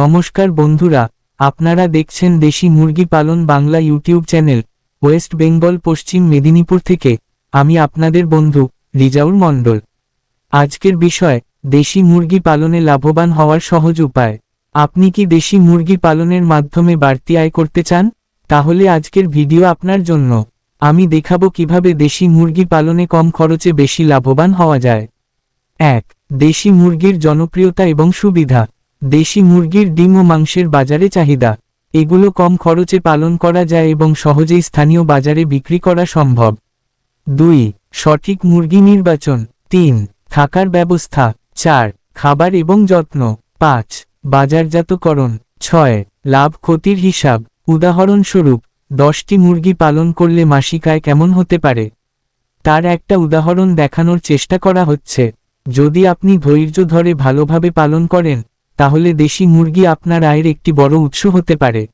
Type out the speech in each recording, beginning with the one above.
নমস্কার বন্ধুরা, আপনারা দেখছেন দেশি মুরগি পালন Bangla YouTube channel, West Bengal, পশ্চিম মেদিনীপুর থেকে, আমি আপনাদের বন্ধু রিজাউর মণ্ডল। আজকের বিষয়, দেশি মুরগি পালনে লাভবান হওয়ার সহজ উপায়। আপনি কি দেশি মুরগি পালনের মাধ্যমে বাড়তি আয় করতে চান? তাহলে আজকের ভিডিও আপনার জন্য। আমি দেখাবো কীভাবে দেশি মুরগি পালনে কম খরচে বেশি লাভবান হওয়া যায়। এক, দেশি মুরগির জনপ্রিয়তা এবং সুবিধা। দেশি মুরগির ডিম ও মাংসের বাজারে চাহিদা। এগুলো কম খরচে পালন করা যায় এবং সহজেই স্থানীয় বাজারে বিক্রি করা সম্ভব। দুই, সঠিক মুরগি নির্বাচন। তিন, থাকার ব্যবস্থা। চার, খাবার এবং যত্ন। পাঁচ, বাজারজাতকরণ। ছয়, লাভ ক্ষতির হিসাব। উদাহরণস্বরূপ, দশটি মুরগি পালন করলে মাসিক আয় কেমন হতে পারে? তার একটা উদাহরণ দেখানোর চেষ্টা করা হচ্ছে। যদি আপনি ধৈর্য ধরে ভালোভাবে পালন করেন তাহলে দেশি মুরগি আপনার আয়ের একটি বড় উৎস হতে পারে।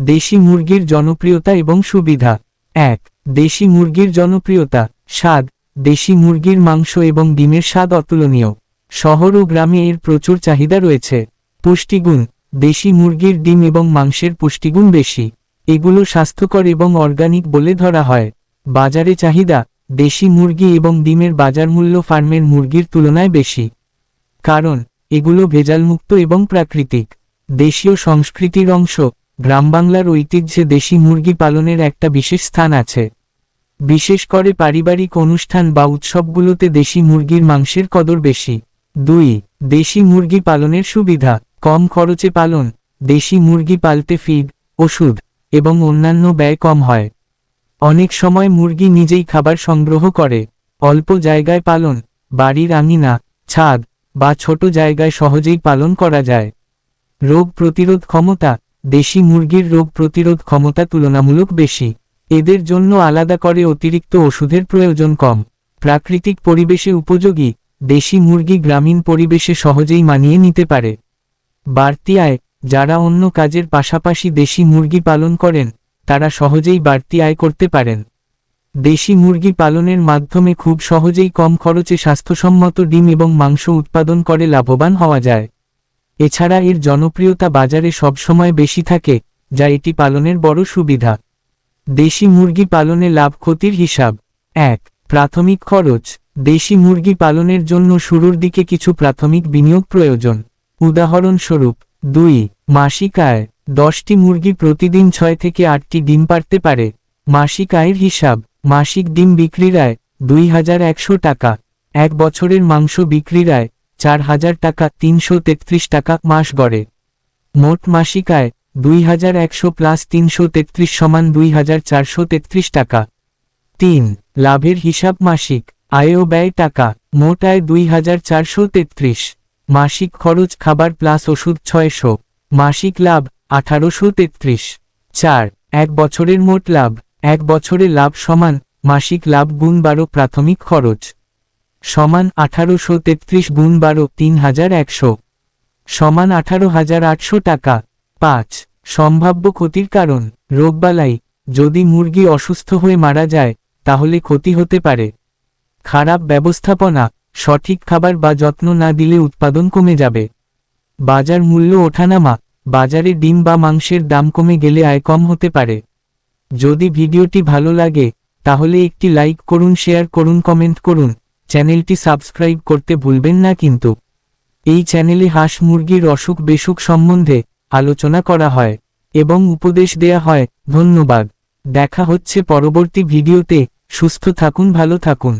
দেশি মুরগির জনপ্রিয়তা এবং সুবিধা। এক, দেশি মুরগির জনপ্রিয়তা। স্বাদ দেশি মুরগির মাংস এবং ডিমের স্বাদ অতুলনীয়। শহর ও গ্রামে এর প্রচুর চাহিদা রয়েছে। পুষ্টিগুণ। দেশি মুরগির ডিম এবং মাংসের পুষ্টিগুণ বেশি। এগুলো স্বাস্থ্যকর এবং অর্গানিক বলে ধরা হয়। বাজারে চাহিদা। দেশি মুরগি এবং ডিমের বাজার মূল্য ফার্মের মুরগির তুলনায় বেশি। কারণ এগুলো ভেজালমুক্ত এবং প্রাকৃতিক। দেশীয় সংস্কৃতির অংশ গ্রামবাংলার ঐতিহ্যে দেশি মুরগি পালনের একটা বিশেষ স্থান আছে। বিশেষ করে পারিবারিক অনুষ্ঠান বা উৎসবগুলোতে দেশি মুরগির মাংসের কদর বেশি। দুই, দেশি মুরগি পালনের সুবিধা, কম খরচে পালন, দেশি মুরগি পালতে ফিড ওষুধ, এবং অন্যান্য ব্যয় কম হয়। অনেক সময় মুরগি নিজেই খাবার সংগ্রহ করে, অল্প জায়গায় পালন, বাড়ির আঙিনা, ছাদ বা ছোট জায়গায় সহজেই পালন করা যায়। রোগ প্রতিরোধ ক্ষমতা, দেশি মুরগির রোগ প্রতিরোধ ক্ষমতা তুলনামূলক বেশি। এদের জন্য আলাদা করে অতিরিক্ত ওষুধের প্রয়োজন কম। প্রাকৃতিক পরিবেশে উপযোগী, দেশি মুরগি গ্রামীণ পরিবেশে সহজেই মানিয়ে নিতে পারে। বাড়তি আয়, যারা অন্য কাজের পাশাপাশি দেশি মুরগি পালন করেন, তারা সহজেই বাড়তি আয় করতে পারেন। দেশি মুরগি পালনের মাধ্যমে খুব সহজেই কম খরচে স্বাস্থ্যসম্মত ডিম এবং মাংস উৎপাদন করে লাভবান হওয়া যায়। এছাড়া এর জনপ্রিয়তা বাজারে সবসময় বেশি থাকে, যা এটি পালনের বড় সুবিধা। দেশি মুরগি পালনে লাভ ক্ষতির হিসাব। এক, প্রাথমিক খরচ। দেশি মুরগি পালনের জন্য শুরুর দিকে কিছু প্রাথমিক বিনিয়োগ প্রয়োজন। উদাহরণস্বরূপ, দুই, মাসিক আয়। দশটি মুরগি প্রতিদিন ছয় থেকে আটটি ডিম পারতে পারে। মাসিক আয়ের হিসাব। মাসিক ডিম বিক্রির আয় দুই হাজার একশো টাকা। এক বছরের মাংস বিক্রির আয় চার হাজার টাকা, তিনশো তেত্রিশ টাকা মাস গড়ে। মোট মাসিক আয় দুই হাজার একশো প্লাস তিনশো তেত্রিশ সমান দুই হাজার চারশো তেত্রিশ টাকা। তিন, লাভের হিসাব মাসিক আয় ও ব্যয় টাকা, মোট আয় দুই হাজার চারশো তেত্রিশ। মাসিক খরচ খাবার প্লাস ওষুধ ছয়শো। মাসিক লাভ আঠারোশো তেত্রিশ। চার, এক বছরের মোট লাভ এক বছরে লাভ সমান, মাসিক লাভ গুণ বারো প্রাথমিক খরচ। সমান আঠারোশো তেত্রিশ গুণ বারো তিন হাজার একশো। সমান আঠারো হাজার আটশো টাকা। পাঁচ, সম্ভাব্য ক্ষতির কারণ। রোগবালাই, যদি মুরগি অসুস্থ হয়ে মারা যায়, তাহলে ক্ষতি হতে পারে। খারাপ ব্যবস্থাপনা, সঠিক খাবার বা যত্ন না দিলে উৎপাদন কমে যাবে। বাজার মূল্য ওঠানামা, বাজারে ডিম বা মাংসের দাম কমে গেলে আয় কম হতে পারে। যদি ভিডিওটি ভালো লাগে, তাহলে একটি লাইক করুন, শেয়ার করুন, কমেন্ট করুন। চ্যানেলটি সাবস্ক্রাইব করতে ভুলবেন না কিন্তু। এই চ্যানেলে হাঁস মুরগির অসুখ বেসুখ সম্বন্ধে আলোচনা করা হয় এবং উপদেশ দেয়া হয়। ধন্যবাদ। দেখা হচ্ছে পরবর্তী ভিডিওতে। সুস্থ থাকুন, ভালো থাকুন।